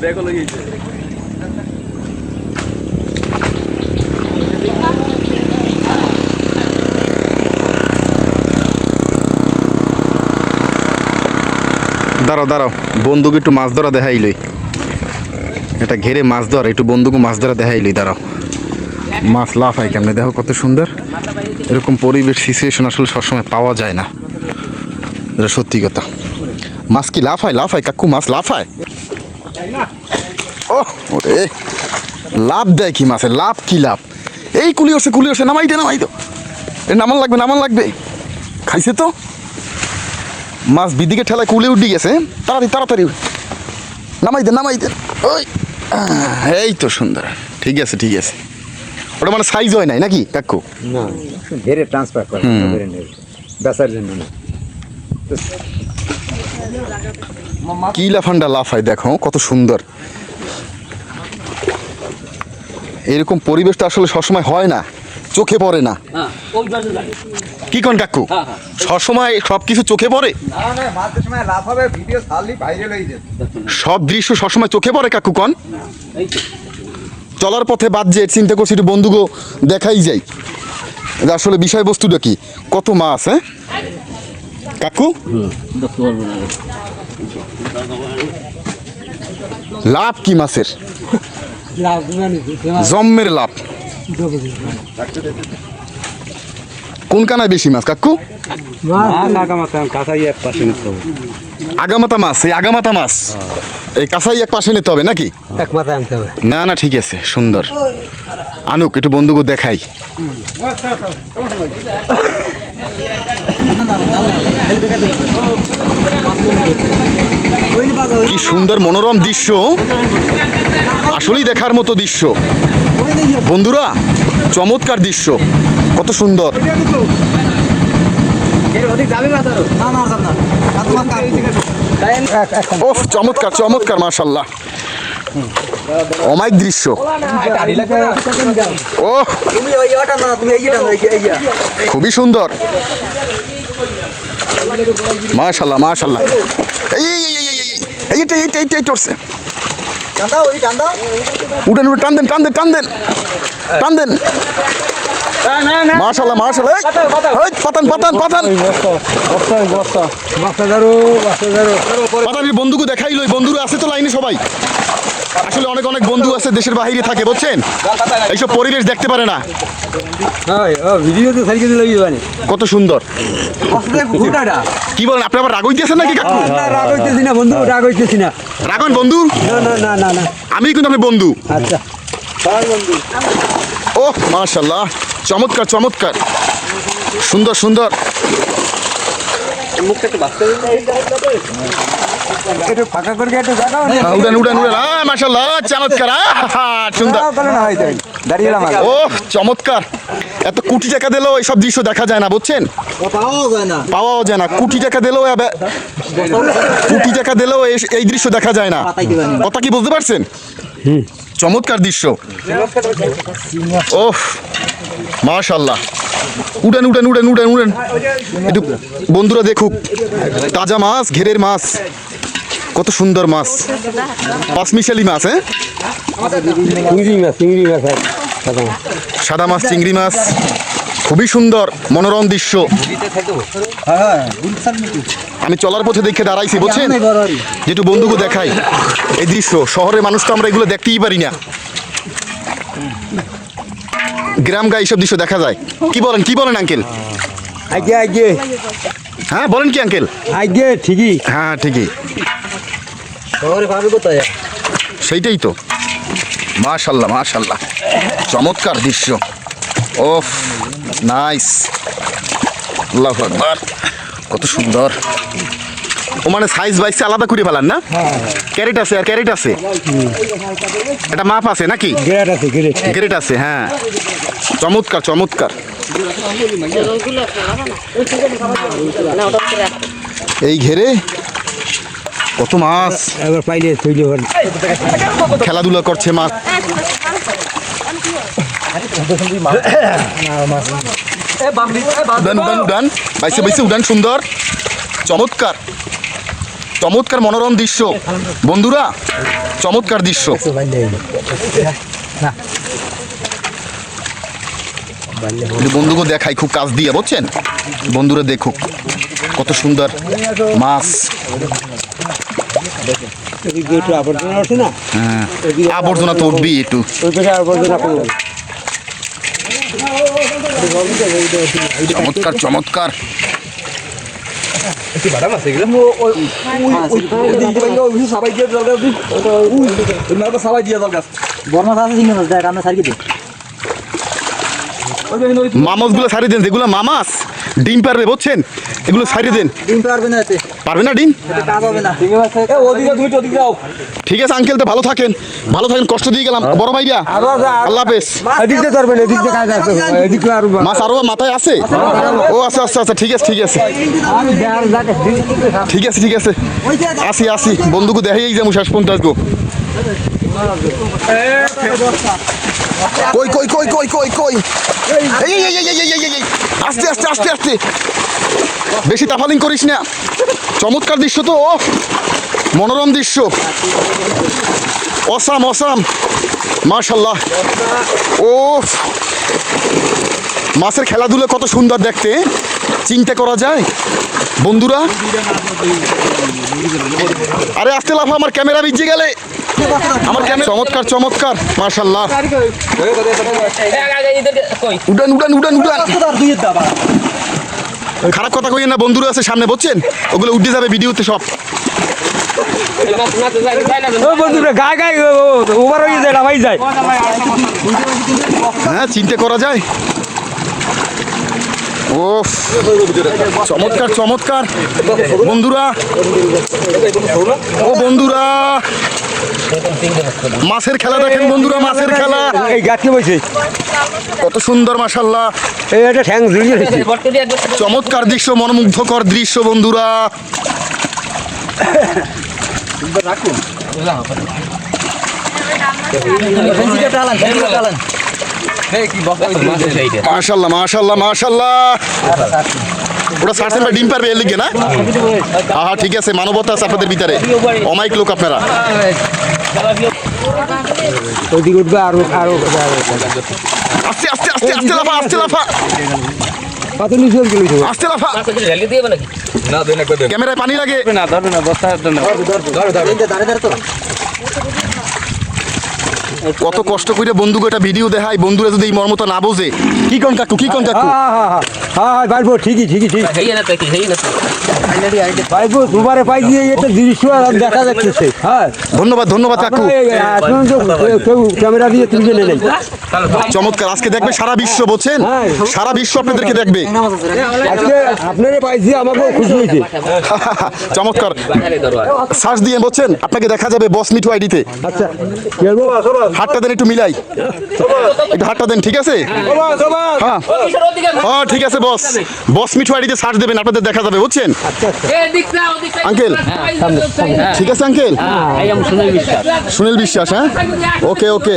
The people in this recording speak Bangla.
ব্যাগ লই গেছে। দাঁড়াও দাঁড়াও। বন্দুক একটু মাছ ধরা দেখাই লই। এটা ঘেরে মাছ ধরা, একটু বন্দুক মাছ ধরা দেখাই লই, দাঁড়াও। মাছ লাফাই কেমনে? দেখো কত সুন্দর। এরকম পরিবেশ সিচুয়েশন আসলে সবসময় পাওয়া যায় না। এটা সত্যি কথা। মাছ কি লাফায়? লাফায়, কাকু, মাছ লাফায়? ও ওরে। লাভ দেয় কি মাছে? লাভ কি লাভ? এই কুলি ওসে কুলি ওসে নামাই দে নামাই দো। এ নামান লাগবে নামান লাগবে। খাইছে তো? মাছ বিদিকে ঠেলায় কুলে উঠে গেছে। তাড়াতাড়ি তাড়াতাড়ি নামাই দে নামাই দে। ওই এই তো সুন্দর। ঠিক আছে ঠিক আছে। ওটা মানে সাইজ হয় নাই নাকি কাকু? না ধীরে ট্রান্সফার করে বেচার জন্য না। কি লাফান্ডা লাফায় দেখো কত সুন্দর। এরকম পরিবেশটা আসলে সবসময় হয় না চোখে পড়ে না। হ্যাঁ ওই কি কোন কাকু? হ্যাঁ, হ্যাঁ। সবসময় সব কিছু চোখে পড়ে? না না মাঝে সময় লাভ হবে ভিডিও ছাড়লি ভাইরাল হয়ে যাবে। সব দৃশ্য সবসময় চোখে পড়ে কাকু কন? চলার পথে বাদ যে চিন্তা করছি একটু বন্ধুগো দেখাই যাই। আসলে বিষয়বস্তুটা কি? কত মাছ হ্যাঁ? কাকু? লাভ কি মাছের? জম্মের লাভ। কোন কানায় বেশি মাছ, কাকু? আগামাতা মাছ, এই আগামাতা মাছ। এই কাঁচাই এক পাশে নিতে হবে নাকি? না না, ঠিক আছে, সুন্দর। আনুক, একটু বন্ধুকে দেখাই। কি সুন্দর মনোরম দৃশ্য। আসলেই দেখার মতো দৃশ্য। বন্ধুরা, চমৎকার দৃশ্য। কত সুন্দর। ওফ চমৎকার চমৎকার, মাশাল্লাহ। অমায়িক দৃশ্য ও খুবই সুন্দর মাশাল্লাহ মাশাল্লাহ এই এই, এই, এই, এই, এই, এইটা এইটা এইটা এইটা উঠছে উঠেন উঠে টান দেন টান দেন টান দেন টান দেন মাশাল্লাহ মাশাল্লাহ এই, পাতান পাতান পাতান পাতান বন্ধুকে দেখাইলো বন্ধুরা আছে তো লাইনে সবাই আসলে অনেক অনেক বন্ধু আছে দেশের বাইরে থাকে বুঝছেন? এইসব পরিবেশ দেখতে পারে না। বানি কত সুন্দর। কি বলেন আপনি আবার রাগ হইতেছেন নাকি কাকু? রাগ হইতেছি না বন্ধু রাগ হইতেছি না। রাগন বন্ধু? না না না না না। আমি কিন্তু আপনার বন্ধু। আচ্ছা। ও মাশাল্লাহ চমৎকার চমৎকার। সুন্দর সুন্দর। একটু ফাঁকা করে একটু জায়গা আহ, উড়ান উড়ান উড়ান আহ, মাশাল্লাহ সুন্দর। সুন্দর দাঁড়িয়ে ও চমৎকার। এত কোটি টাকা দিলেও এইসব দৃশ্য দেখা যায় না বুঝছেন? পাওয়াও যায় না। পাওয়াও যায় না। কোটি টাকা দিলেও কোটি টাকা দিলেও এই- এই দৃশ্য দেখা যায় না। কথা কি বুঝতে পারছেন? চমৎকার দৃশ্য। ওহ মাশাল্লাহ উড়ান উড়ান উড়ান উড়ান উড়ান। একটু বন্ধুরা দেখুক। তাজা মাছ ঘেরের মাছ। কত সুন্দর মাছ। পাঁচমিশালি মাছ হ্যাঁ? চিংড়ি মাছ চিংড়ি মাছ সাদা মাছ চিংড়ি মাছ। খুবই সুন্দর মনোরম দৃশ্য। আমি চলার পথে দেখে দাঁড়াইছি বুঝছেন? যেটু বন্ধুকে দেখাই। এই দৃশ্য শহরের মানুষ তো আমরা এগুলো দেখতেই পারি না। গ্রাম গায়ে এইসব দৃশ্য দেখা যায়। কি বলেন কি বলেন আঙ্কেল আগে আগে। হ্যাঁ বলেন কি আঙ্কেল আগে ঠিকই। হ্যাঁ ঠিকই। সেইটাই তো। মাশাল্লাহ মাশাল্লাহ। চমৎকার দৃশ্য। ওফ নাইস। আল্লাহ আকবার। কত সুন্দর। ও মানে সাইজ বাইসে আলাদা করে ফেলান না? ক্যারেট আছে আর ক্যারেট আছে? এটা মাপ আছে নাকি? গ্রেট আছে হ্যাঁ। চমৎকার চমৎকার। এই ঘেরে কত মাছ? এবার পাইলে খেলাধুলা করছে মাছ। উড়ান উড়ান উড়ান বাইসে বাইসে উড়ান সুন্দর। চমৎকার। চমৎকার মনোরম দৃশ্য। বন্ধুরা, চমৎকার দৃশ্য। বন্ধুকে দেখাই, খুব কাজ দিয়ে, বুঝছেন? বন্ধুরা দেখুক কত সুন্দর মাছ। আবর্জনা তো উঠবি একটু। কি বাদাম আছে এগুলো। হ্যাঁ, ওই ওই সবাই দিয়ে দরকার তোমার তো সবাই দিয়ে দরকার বর্মা আছে চিংড়ি মাছ দেখ আমরা সারিয়ে দিই। মামাসগুলো সারিয়ে দিন যেগুলো মামাস। ডিম পারবে বুঝছেন এগুলো ছাড়িয়ে দেন ডিম পারবে না এতে পারবে না ডিম ঠিক আছে আঙ্কেল তো ভালো থাকেন ভালো থাকেন কষ্ট দিয়ে গেলাম বড় ভাইরা আল্লাহ হাফেজ এদিক ধরবেন এদিক কাজ আছে এদিকে আর মাছ আরও মাথায় আছে ও আচ্ছা আচ্ছা আচ্ছা ঠিক আছে ঠিক আছে ঠিক আছে ঠিক আছে আসি আসি বন্ধুকে দেখাই যাব শেষ পর্যন্ত আসব কই কই কই কই কই কই? এই এই এই এই এই এই আস্তে আস্তে আস্তে আস্তে। বেশি তাফালিং করিস না। চমৎকার দৃশ্য তো, ও। মনোরম দৃশ্য। Awesome awesome. মার্শাল্লাহ ও মাছের খেলাধুলো কত সুন্দর দেখতে। চিন্তা করা যায়। বন্ধুরা। আরে, আস্তে লাফা, আমার ক্যামেরা ভিজে গেলে। চমৎকার চমৎকার মার্শাল্লাহ কই উডান উডান উডান উডান খারাপ কথা কইয়েন না বন্ধুরা আছে সামনে বুঝছেন? ওগুলো উঠে যাবে ভিডিওতে সব। ও বন্ধুরা গায় গায় ওভার হয়ে যায় নামাই যায়। হ্যাঁ চিন্তা করা যায়। ও চমৎকার চমৎকার। বন্ধুরা ও বন্ধুরা মাছের খেলা দেখেন বন্ধুরা মাছের খেলা এই গাছে বসে কত সুন্দর মাসাল্লাহ এই একটা ঠ্যাং ঝুলিয়ে রেখেছি চমৎকার দৃশ্য মনোমুগ্ধকর দৃশ্য বন্ধুরা মাশাল্লাহ মাশাল্লাহ মাশাল্লাহ ওটা ছাড়ছেন ভাই ডিম পারবে এর লিগে না? হ্যাঁ ঠিক আছে মানবতা আছে আপনাদের ভিতরে। অমাইক লোক আপনারা। ওদিকে উঠবে আরও আরও। আস্তে আস্তে আস্তে আস্তে লাফা আস্তে লাফা। কত নিচে গেলি তো। আস্তে লাফা। ক্যামেরায় পানি লাগে। না ধরবে না। বস্তা না কত কষ্ট করে বন্ধু একটা ভিডিও দেখায় বন্ধুরা যদি এই মর্মতা না বোঝে কি কোন কাকু কি কোন কাকু হ্যাঁ হ্যাঁ হ্যাঁ হ্যাঁ ঠিকই ঠিকই ঠিক পাইবো দুবারে পাই দিয়ে এটা দৃশ্য দেখা যাচ্ছে হ্যাঁ। ধন্যবাদ ধন্যবাদ কাকু। এখন তো কেউ- কেউ ক্যামেরা দিয়ে তুলবে নেই। চমৎকার আজকে দেখবে সারা বিশ্ব বলছেন হ্যাঁ। সারা বিশ্ব আপনাদেরকে দেখবে। আজকে আপনারা পাইছি আমাকেও খুশি হয়েছে। চমৎকার। সার্চ দিয়ে বলছেন আপনাকে দেখা যাবে বস মিঠু আইডিতে। আচ্ছা হাতটা দেন একটু মিলাই। একটু হাতটা দেন ঠিক আছে? হ্যাঁ। হ্যাঁ ঠিক আছে বস। বস মিঠু আইডিতে সার্চ দেবেন আপনাদের দেখা যাবে বুঝছেন? আঙ্কেল ঠিক আছে আঙ্কেল? বিশ্বাস। সুনীল বিশ্বাস হ্যাঁ? ওকে ওকে।